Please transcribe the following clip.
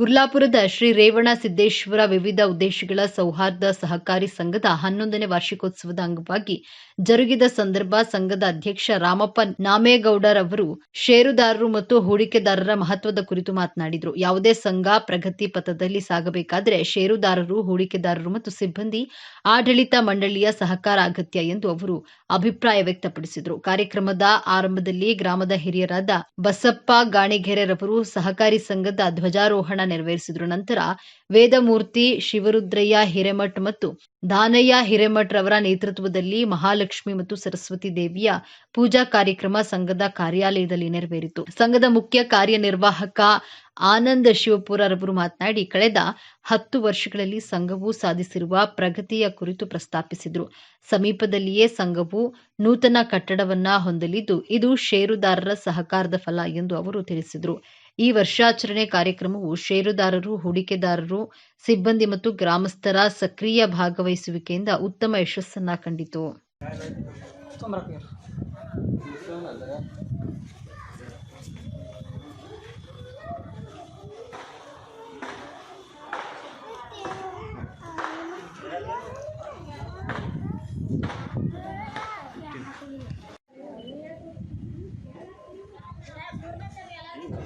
ಗುರ್ಲಾಪುರದ ಶ್ರೀ ರೇವಣ ಸಿದ್ದೇಶ್ವರ ವಿವಿಧ ಉದ್ದೇಶಗಳ ಸೌಹಾರ್ದ ಸಹಕಾರಿ ಸಂಘದ ಹನ್ನೊಂದನೇ ವಾರ್ಷಿಕೋತ್ಸವದ ಅಂಗವಾಗಿ ಜರುಗಿದ ಸಂದರ್ಭ ಸಂಘದ ಅಧ್ಯಕ್ಷ ರಾಮಪ್ಪ ನಾಮೇಗೌಡರವರು ಷೇರುದಾರರು ಮತ್ತು ಹೂಡಿಕೆದಾರರ ಮಹತ್ವದ ಕುರಿತು ಮಾತನಾಡಿದರು. ಯಾವುದೇ ಸಂಘ ಪ್ರಗತಿ ಪಥದಲ್ಲಿ ಸಾಗಬೇಕಾದರೆ ಷೇರುದಾರರು, ಹೂಡಿಕೆದಾರರು ಮತ್ತು ಸಿಬ್ಬಂದಿ, ಆಡಳಿತ ಮಂಡಳಿಯ ಸಹಕಾರ ಅಗತ್ಯ ಎಂದು ಅವರು ಅಭಿಪ್ರಾಯ ವ್ಯಕ್ತಪಡಿಸಿದರು. ಕಾರ್ಯಕ್ರಮದ ಆರಂಭದಲ್ಲಿ ಗ್ರಾಮದ ಹಿರಿಯರಾದ ಬಸಪ್ಪ ಗಾಣಿಗೆರೆರವರು ಸಹಕಾರಿ ಸಂಘದ ಧ್ವಜಾರೋಹಣ ನೆರವೇರಿಸಿದರು. ನಂತರ ವೇದಮೂರ್ತಿ ಶಿವರುದ್ರಯ್ಯ ಹಿರೇಮಠ್ ಮತ್ತು ದಾನಯ್ಯ ಹಿರೇಮಠ್ ರವರ ನೇತೃತ್ವದಲ್ಲಿ ಮಹಾಲಕ್ಷ್ಮಿ ಮತ್ತು ಸರಸ್ವತಿ ದೇವಿಯ ಪೂಜಾ ಕಾರ್ಯಕ್ರಮ ಸಂಘದ ಕಾರ್ಯಾಲಯದಲ್ಲಿ ನೆರವೇರಿತು. ಸಂಘದ ಮುಖ್ಯ ಕಾರ್ಯನಿರ್ವಾಹಕ ಆನಂದ್ ಶಿವಪುರರವರು ಮಾತನಾಡಿ, ಕಳೆದ ಹತ್ತು ವರ್ಷಗಳಲ್ಲಿ ಸಂಘವು ಸಾಧಿಸಿರುವ ಪ್ರಗತಿಯ ಕುರಿತು ಪ್ರಸ್ತಾಪಿಸಿದ್ರು. ಸಮೀಪದಲ್ಲಿಯೇ ಸಂಘವು ನೂತನ ಕಟ್ಟಡವನ್ನ ಹೊಂದಲಿದ್ದು, ಇದು ಷೇರುದಾರರ ಸಹಕಾರದ ಫಲ ಎಂದು ಅವರು ತಿಳಿಸಿದರು. ಈ ವರ್ಷಾಚರಣೆ ಕಾರ್ಯಕ್ರಮವು ಷೇರುದಾರರು ಹೂಡಿಕೆದಾರರು ಸಿಬ್ಬಂದಿ ಮತ್ತು ಗ್ರಾಮಸ್ಥರ ಸಕ್ರಿಯ ಭಾಗವಹಿಸುವಿಕೆಯಿಂದ ಉತ್ತಮ ಯಶಸ್ಸನ್ನ ಕಂಡಿತು.